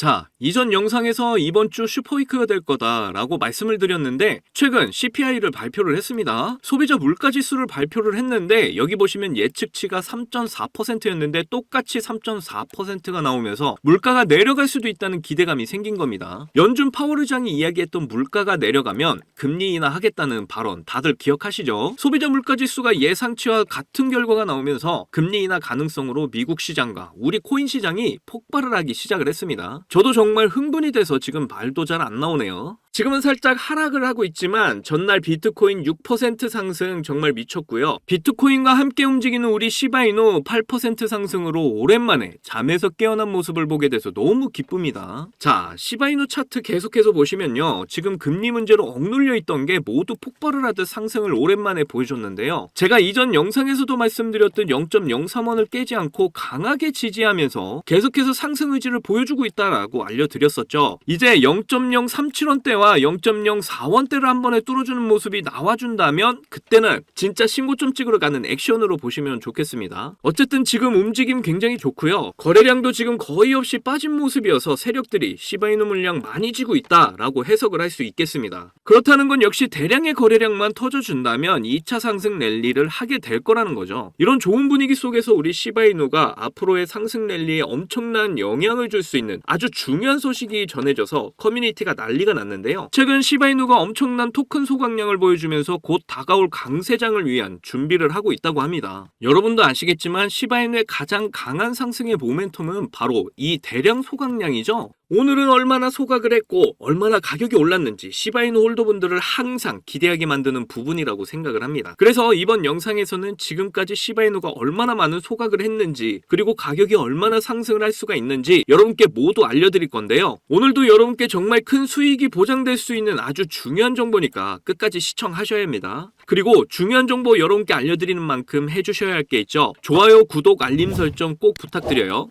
자, 이전 영상에서 이번 주 슈퍼위크가 될 거다라고 말씀을 드렸는데 최근 CPI를 발표를 했습니다. 소비자 물가 지수를 발표를 했는데 여기 보시면 예측치가 3.4%였는데 똑같이 3.4%가 나오면서 물가가 내려갈 수도 있다는 기대감이 생긴 겁니다. 연준 파월 의장이 이야기했던 물가가 내려가면 금리 인하 하겠다는 발언 다들 기억하시죠? 소비자 물가 지수가 예상치와 같은 결과가 나오면서 금리 인하 가능성으로 미국 시장과 우리 코인 시장이 폭발을 하기 시작을 했습니다. 저도 정말 흥분이 돼서 지금 말도 잘 안 나오네요. 지금은 살짝 하락을 하고 있지만 전날 비트코인 6% 상승 정말 미쳤고요. 비트코인과 함께 움직이는 우리 시바이노 8% 상승으로 오랜만에 잠에서 깨어난 모습을 보게 돼서 너무 기쁩니다. 자, 시바이노 차트 계속해서 보시면요. 지금 금리 문제로 억눌려 있던 게 모두 폭발을 하듯 상승을 오랜만에 보여줬는데요. 제가 이전 영상에서도 말씀드렸던 0.03원을 깨지 않고 강하게 지지하면서 계속해서 상승 의지를 보여주고 있다라고 알려드렸었죠. 이제 0.037원대 와 0.04원대를 한 번에 뚫어주는 모습이 나와준다면 그때는 진짜 신고점 찍으러 가는 액션으로 보시면 좋겠습니다. 어쨌든 지금 움직임 굉장히 좋고요. 거래량도 지금 거의 없이 빠진 모습이어서 세력들이 시바이노 물량 많이 지고 있다라고 해석을 할 수 있겠습니다. 그렇다는 건 역시 대량의 거래량만 터져준다면 2차 상승 랠리를 하게 될 거라는 거죠. 이런 좋은 분위기 속에서 우리 시바이노가 앞으로의 상승 랠리에 엄청난 영향을 줄 수 있는 아주 중요한 소식이 전해져서 커뮤니티가 난리가 났는데 요. 최근 시바이누가 엄청난 토큰 소각량을 보여주면서 곧 다가올 강세장을 위한 준비를 하고 있다고 합니다. 여러분도 아시겠지만 시바이누의 가장 강한 상승의 모멘텀은 바로 이 대량 소각량이죠. 오늘은 얼마나 소각을 했고 얼마나 가격이 올랐는지 시바이누 홀더분들을 항상 기대하게 만드는 부분이라고 생각을 합니다. 그래서 이번 영상에서는 지금까지 시바이누가 얼마나 많은 소각을 했는지 그리고 가격이 얼마나 상승을 할 수가 있는지 여러분께 모두 알려드릴 건데요. 오늘도 여러분께 정말 큰 수익이 보장될 수 있는 아주 중요한 정보니까 끝까지 시청하셔야 합니다. 그리고 중요한 정보 여러분께 알려드리는 만큼 해주셔야 할 게 있죠. 좋아요, 구독, 알림 설정 꼭 부탁드려요.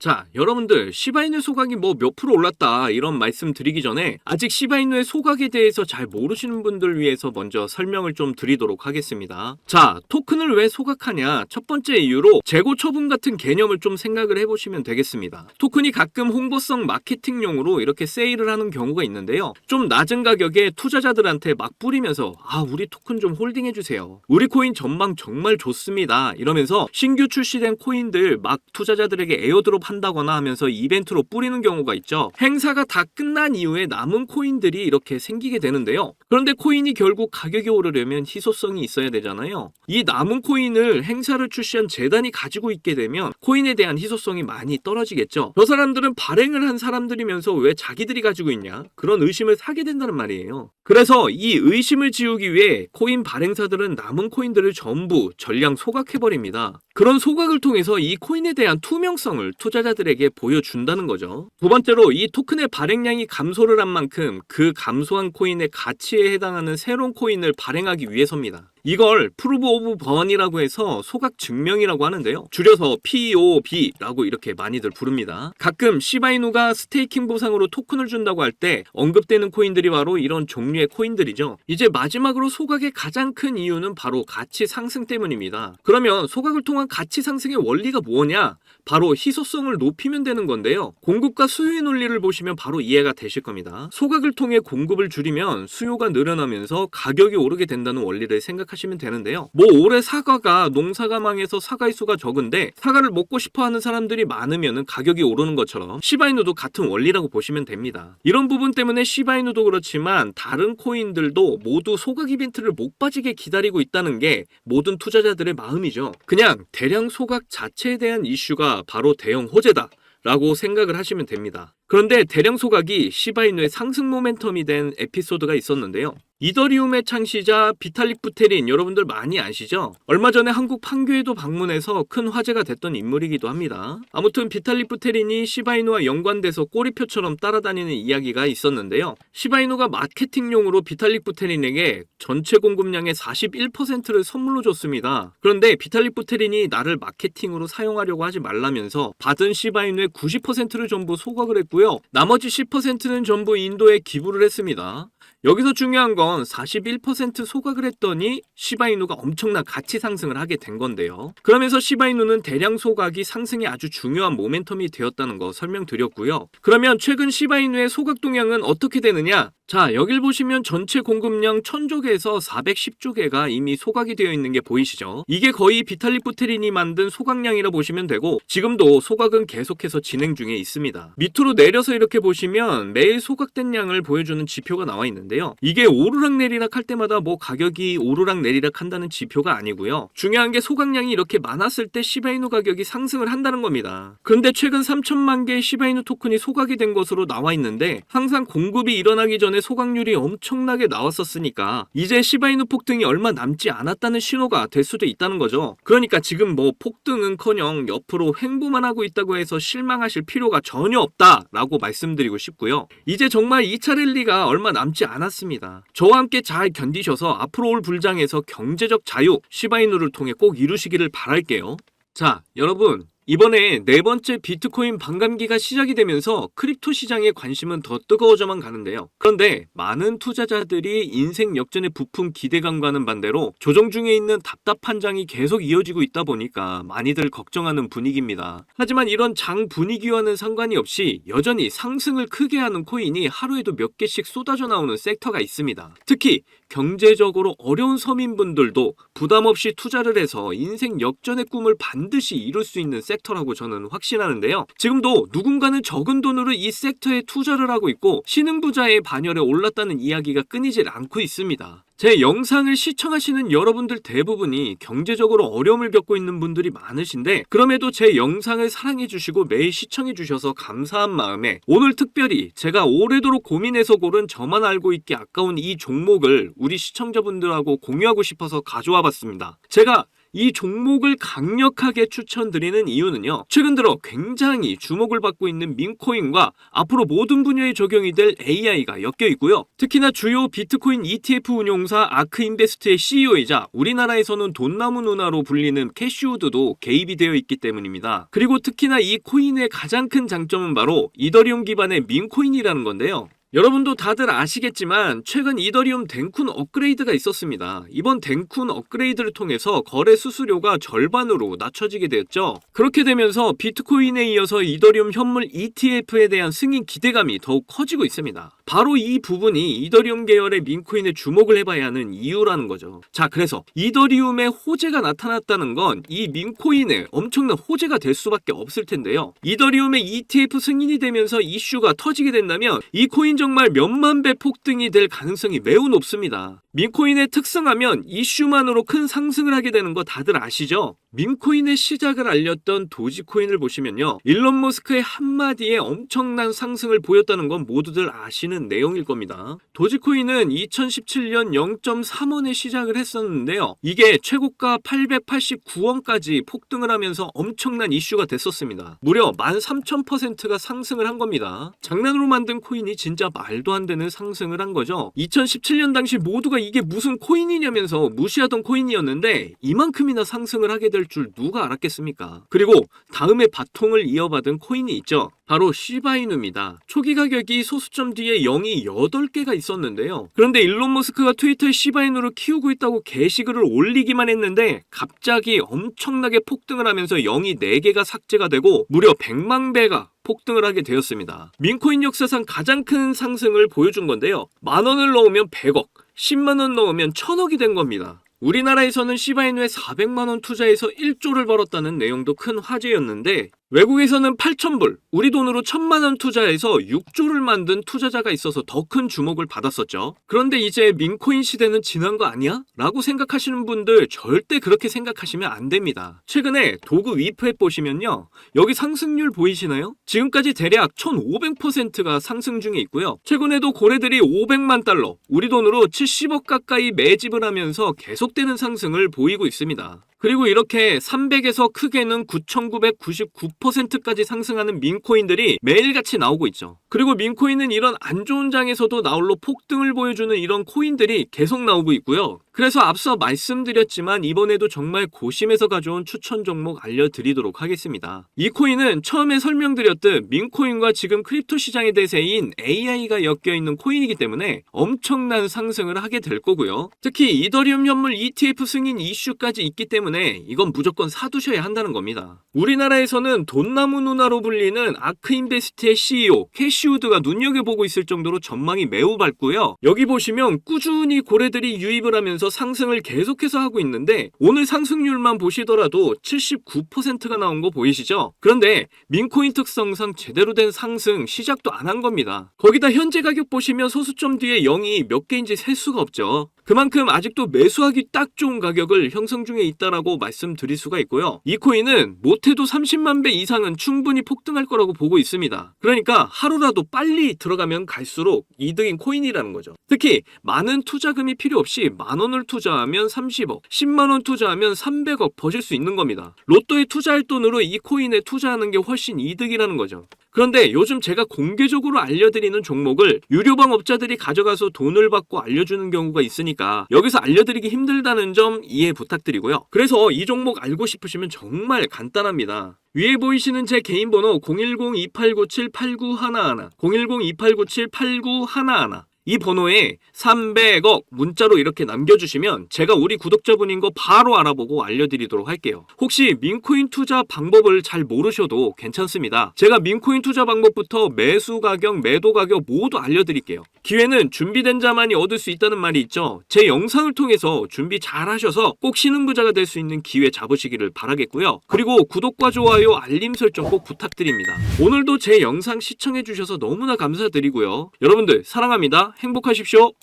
자, 여러분들 시바이누 소각이 뭐 몇 프로 올랐다 이런 말씀 드리기 전에 아직 시바이누의 소각에 대해서 잘 모르시는 분들 위해서 먼저 설명을 좀 드리도록 하겠습니다. 자, 토큰을 왜 소각하냐? 첫 번째 이유로 재고 처분 같은 개념을 좀 생각을 해보시면 되겠습니다. 토큰이 가끔 홍보성 마케팅용으로 이렇게 세일을 하는 경우가 있는데요. 좀 낮은 가격에 투자자들한테 막 뿌리면서 아, 우리 토큰 좀 홀딩해주세요. 우리 코인 전망 정말 좋습니다. 이러면서 신규 출시된 코인들 막 투자자들에게 에어드롭 한다거나 하면서 이벤트로 뿌리는 경우가 있죠. 행사가 다 끝난 이후에 남은 코인들이 이렇게 생기게 되는데요. 그런데 코인이 결국 가격이 오르려면 희소성이 있어야 되잖아요. 이 남은 코인을 행사를 출시한 재단이 가지고 있게 되면 코인에 대한 희소성이 많이 떨어지겠죠. 저 사람들은 발행을 한 사람들이면서 왜 자기들이 가지고 있냐? 그런 의심을 사게 된다는 말이에요. 그래서 이 의심을 지우기 위해 코인 발행사들은 남은 코인들을 전부 전량 소각해버립니다. 그런 소각을 통해서 이 코인에 대한 투명성을 투자자들에게 보여준다는 거죠. 두 번째로 이 토큰의 발행량이 감소를 한 만큼 그 감소한 코인의 가치에 해당하는 새로운 코인을 발행하기 위해서입니다. 이걸 프루브 오브 번이라고 해서 소각 증명이라고 하는데요. 줄여서 POB라고 이렇게 많이들 부릅니다. 가끔 시바이누가 스테이킹 보상으로 토큰을 준다고 할 때 언급되는 코인들이 바로 이런 종류의 코인들이죠. 이제 마지막으로 소각의 가장 큰 이유는 바로 가치 상승 때문입니다. 그러면 소각을 통한 가치 상승의 원리가 뭐냐? 바로 희소성을 높이면 되는 건데요. 공급과 수요의 논리를 보시면 바로 이해가 되실 겁니다. 소각을 통해 공급을 줄이면 수요가 늘어나면서 가격이 오르게 된다는 원리를 생각 하시면 되는데요. 뭐 올해 사과가 농사가 망해서 사과의 수가 적은데 사과를 먹고 싶어 하는 사람들이 많으면 가격이 오르는 것처럼 시바이누도 같은 원리라고 보시면 됩니다. 이런 부분 때문에 시바이누도 그렇지만 다른 코인들도 모두 소각 이벤트를 못 빠지게 기다리고 있다는 게 모든 투자자들의 마음이죠. 그냥 대량 소각 자체에 대한 이슈가 바로 대형 호재다. 라고 생각을 하시면 됩니다. 그런데 대량 소각이 시바이누의 상승 모멘텀이 된 에피소드가 있었는데요. 이더리움의 창시자 비탈릭 부테린 여러분들 많이 아시죠? 얼마 전에 한국 판교에도 방문해서 큰 화제가 됐던 인물이기도 합니다. 아무튼 비탈릭 부테린이 시바이누와 연관돼서 꼬리표처럼 따라다니는 이야기가 있었는데요. 시바이누가 마케팅용으로 비탈릭 부테린에게 전체 공급량의 41%를 선물로 줬습니다. 그런데 비탈릭 부테린이 나를 마케팅으로 사용하려고 하지 말라면서 받은 시바이누의 90%를 전부 소각을 했고요. 나머지 10%는 전부 인도에 기부를 했습니다. 여기서 중요한 건 41% 소각을 했더니 시바이누가 엄청난 가치 상승을 하게 된 건데요. 그러면서 시바이누는 대량 소각이 상승에 아주 중요한 모멘텀이 되었다는 거 설명드렸고요. 그러면 최근 시바이누의 소각 동향은 어떻게 되느냐? 자, 여길 보시면 전체 공급량 1000조개에서 410조개가 이미 소각이 되어 있는 게 보이시죠? 이게 거의 비탈리프테린이 만든 소각량이라 보시면 되고 지금도 소각은 계속해서 진행 중에 있습니다. 밑으로 내려서 이렇게 보시면 매일 소각된 양을 보여주는 지표가 나와 있는데요. 이게 오르락 내리락 할 때마다 뭐 가격이 오르락 내리락 한다는 지표가 아니고요. 중요한 게 소각량이 이렇게 많았을 때 시바이누 가격이 상승을 한다는 겁니다. 그런데 최근 3천만 개의 시바이누 토큰이 소각이 된 것으로 나와 있는데 항상 공급이 일어나기 전에 소각률이 엄청나게 나왔었으니까 이제 시바이누 폭등이 얼마 남지 않았다는 신호가 될 수도 있다는 거죠. 그러니까 지금 뭐 폭등은커녕 옆으로 횡보만 하고 있다고 해서 실망하실 필요가 전혀 없다라고 말씀드리고 싶고요. 이제 정말 2차 랠리가 얼마 남지 않았 습니다. 저와 함께 잘 견디셔서 앞으로 올 불장에서 경제적 자유 시바이누를 통해 꼭 이루시기를 바랄게요. 자, 여러분 이번에 네 번째 비트코인 반감기가 시작이 되면서 크립토 시장의 관심은 더 뜨거워져만 가는데요. 그런데 많은 투자자들이 인생 역전의 부품 기대감과는 반대로 조정 중에 있는 답답한 장이 계속 이어지고 있다 보니까 많이들 걱정하는 분위기입니다. 하지만 이런 장 분위기와는 상관이 없이 여전히 상승을 크게 하는 코인이 하루에도 몇 개씩 쏟아져 나오는 섹터가 있습니다. 특히 경제적으로 어려운 서민분들도 부담 없이 투자를 해서 인생 역전의 꿈을 반드시 이룰 수 있는 섹터라고 저는 확신하는데요. 지금도 누군가는 적은 돈으로 이 섹터에 투자를 하고 있고 신흥부자의 반열에 올랐다는 이야기가 끊이질 않고 있습니다. 제 영상을 시청하시는 여러분들 대부분이 경제적으로 어려움을 겪고 있는 분들이 많으신데 그럼에도 제 영상을 사랑해 주시고 매일 시청해 주셔서 감사한 마음에 오늘 특별히 제가 오래도록 고민해서 고른 저만 알고 있기 아까운 이 종목을 우리 시청자분들하고 공유하고 싶어서 가져와 봤습니다. 제가 이 종목을 강력하게 추천드리는 이유는요. 최근 들어 굉장히 주목을 받고 있는 민코인과 앞으로 모든 분야에 적용이 될 AI가 엮여 있고요. 특히나 주요 비트코인 ETF 운용사 아크인베스트의 CEO이자 우리나라에서는 돈나무 누나로 불리는 캐시우드도 개입이 되어 있기 때문입니다. 그리고 특히나 이 코인의 가장 큰 장점은 바로 이더리움 기반의 민코인이라는 건데요. 여러분도 다들 아시겠지만 최근 이더리움 댕쿤 업그레이드가 있었습니다. 이번 댕쿤 업그레이드를 통해서 거래 수수료가 절반으로 낮춰지게 되었죠. 그렇게 되면서 비트코인에 이어서 이더리움 현물 ETF에 대한 승인 기대감이 더욱 커지고 있습니다. 바로 이 부분이 이더리움 계열의 민코인에 주목을 해봐야 하는 이유라는 거죠. 자, 그래서 이더리움의 호재가 나타났다는 건 이 민코인에 엄청난 호재가 될 수밖에 없을 텐데요. 이더리움의 ETF 승인이 되면서 이슈가 터지게 된다면 이 코인 정말 몇만 배 폭등이 될 가능성이 매우 높습니다. 민코인의 특성하면 이슈만으로 큰 상승을 하게 되는 거 다들 아시죠? 민코인의 시작을 알렸던 도지코인을 보시면요. 일론 머스크의 한마디에 엄청난 상승을 보였다는 건 모두들 아시는 내용일 겁니다. 도지코인은 2017년 0.3원에 시작을 했었는데요. 이게 최고가 889원까지 폭등을 하면서 엄청난 이슈가 됐었습니다. 무려 13,000%가 상승을 한 겁니다. 장난으로 만든 코인이 진짜 말도 안 되는 상승을 한 거죠. 2017년 당시 모두가 이게 무슨 코인이냐면서 무시하던 코인이었는데 이만큼이나 상승을 하게 될 줄 누가 알았겠습니까? 그리고 다음에 바통을 이어받은 코인이 있죠. 바로 시바이누입니다. 초기 가격이 소수점 뒤에 0이 8개가 있었는데요. 그런데 일론 머스크가 트위터에 시바이누를 키우고 있다고 게시글을 올리기만 했는데 갑자기 엄청나게 폭등을 하면서 0이 4개가 삭제가 되고 무려 100만 배가 폭등을 하게 되었습니다. 민코인 역사상 가장 큰 상승을 보여준 건데요. 만 원을 넣으면 100억, 10만 원 넣으면 1000억이 된 겁니다. 우리나라에서는 시바이누에 400만 원 투자해서 1조를 벌었다는 내용도 큰 화제였는데 외국에서는 8,000불, 우리 돈으로 1,000만 원 투자해서 6조를 만든 투자자가 있어서 더 큰 주목을 받았었죠. 그런데 이제 민코인 시대는 지난 거 아니야? 라고 생각하시는 분들 절대 그렇게 생각하시면 안 됩니다. 최근에 도구 위프앱 보시면요. 여기 상승률 보이시나요? 지금까지 대략 1,500%가 상승 중에 있고요. 최근에도 고래들이 500만 달러, 우리 돈으로 70억 가까이 매집을 하면서 계속되는 상승을 보이고 있습니다. 그리고 이렇게 300에서 크게는 4%까지 상승하는 민코인들이 매일같이 나오고 있죠. 그리고 민코인은 이런 안 좋은 장에서도 나홀로 폭등을 보여주는 이런 코인들이 계속 나오고 있고요. 그래서 앞서 말씀드렸지만 이번에도 정말 고심해서 가져온 추천 종목 알려드리도록 하겠습니다. 이 코인은 처음에 설명드렸듯 민코인과 지금 크립토 시장의 대세인 AI가 엮여 있는 코인이기 때문에 엄청난 상승을 하게 될 거고요. 특히 이더리움 현물 ETF 승인 이슈까지 있기 때문에 이건 무조건 사두셔야 한다는 겁니다. 우리나라에서는 돈나무 누나로 불리는 아크인베스트의 CEO 캐시우드가 눈여겨보고 있을 정도로 전망이 매우 밝고요. 여기 보시면 꾸준히 고래들이 유입을 하면서 상승을 계속해서 하고 있는데 오늘 상승률만 보시더라도 79%가 나온 거 보이시죠? 그런데 민코인 특성상 제대로 된 상승 시작도 안 한 겁니다. 거기다 현재 가격 보시면 소수점 뒤에 0이 몇 개인지 셀 수가 없죠. 그만큼 아직도 매수하기 딱 좋은 가격을 형성 중에 있다 라고 말씀드릴 수가 있고요. 이 코인은 못해도 30만 배 이상은 충분히 폭등할 거라고 보고 있습니다. 그러니까 하루라도 빨리 들어가면 갈수록 이득인 코인이라는 거죠. 특히 많은 투자금이 필요 없이 만 원을 투자하면 30억, 10만 원 투자하면 300억 버실 수 있는 겁니다. 로또에 투자할 돈으로 이 코인에 투자하는 게 훨씬 이득이라는 거죠. 그런데 요즘 제가 공개적으로 알려드리는 종목을 유료방 업자들이 가져가서 돈을 받고 알려주는 경우가 있으니까 여기서 알려드리기 힘들다는 점 이해 부탁드리고요. 그래서 이 종목 알고 싶으시면 정말 간단합니다. 위에 보이시는 제 개인 번호 010-2897-8911, 010-2897-8911, 이 번호에 300억 문자로 이렇게 남겨주시면 제가 우리 구독자분인 거 바로 알아보고 알려드리도록 할게요. 혹시 민코인 투자 방법을 잘 모르셔도 괜찮습니다. 제가 민코인 투자 방법부터 매수 가격, 매도 가격 모두 알려드릴게요. 기회는 준비된 자만이 얻을 수 있다는 말이 있죠. 제 영상을 통해서 준비 잘 하셔서 꼭 신흥부자가 될 수 있는 기회 잡으시기를 바라겠고요. 그리고 구독과 좋아요, 알림 설정 꼭 부탁드립니다. 오늘도 제 영상 시청해주셔서 너무나 감사드리고요. 여러분들 사랑합니다. 행복하십시오.